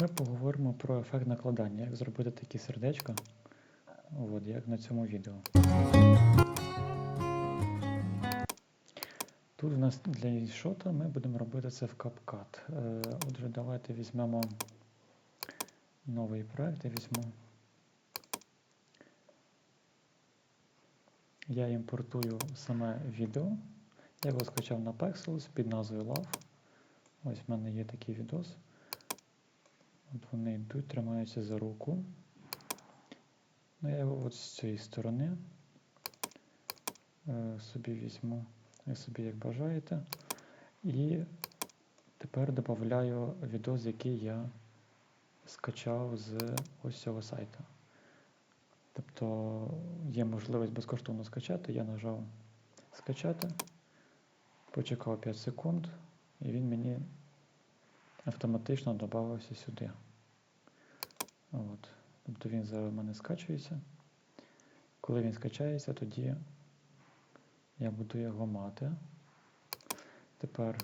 Ми поговоримо про ефект накладання, як зробити такі сердечка, от, як на цьому відео. Тут у нас для іншота ми будемо робити це в CapCut. Е, Отже, давайте візьмемо новий проект. Я візьму. Я імпортую саме відео. Я його скачав на Pexels під назвою Love. Ось в мене є такий відос. От вони йдуть, тримаються за руку. Ну, я його от з цієї сторони е, собі візьму, собі як бажаєте. І тепер додаю відос, який я скачав з ось цього сайту. Тобто є можливість безкоштовно скачати. Я нажав скачати, почекав 5 секунд, і він мені автоматично додавався сюди. От. Тобто він зараз в мене скачується. Коли він скачається, тоді я буду його мати. Тепер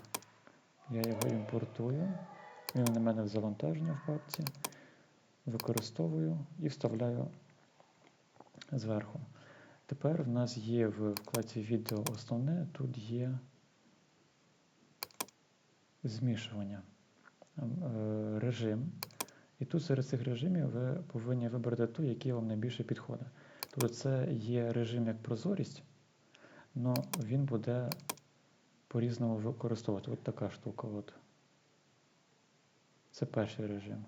я його імпортую. Він на мене в завантаження в папці. Використовую і вставляю зверху. Тепер в нас є в вкладці відео основне, тут є змішування, режим. І тут серед цих режимів ви повинні вибрати той, який вам найбільше підходить. Тобто це є режим як прозорість, але він буде по-різному використовувати. От така штука. От. Це перший режим.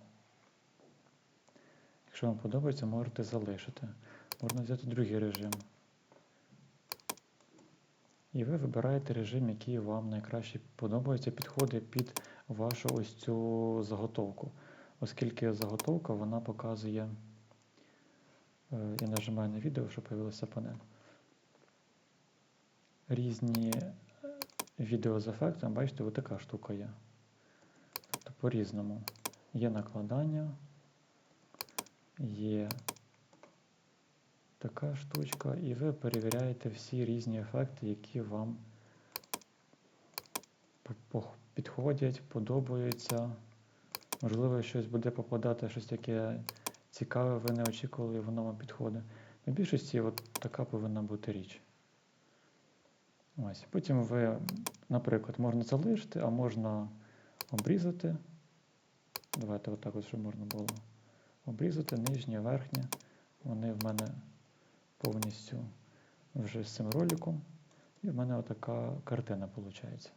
Якщо вам подобається, можете залишити. Можна взяти другий режим. І ви вибираєте режим, який вам найкраще подобається, підходить під вашу ось цю заготовку. Оскільки заготовка вона показує, е, я нажимаю на відео, щоб з'явилася панель. Різні е, відео з ефектом, бачите, ось така штука є. Тобто по-різному. Є накладання, є така штучка, і ви перевіряєте всі різні ефекти, які вам підходять, подобаються. Можливо, щось буде попадати, щось таке цікаве, ви не очікували, і воно вам підходить. На більшості от така повинна бути річ. Ось. Потім ви, наприклад, можна залишити, а можна обрізати. Давайте отак, от, щоб можна було обрізати нижнє, верхнє. Вони в мене повністю вже з цим роликом. І в мене отака картина виходить.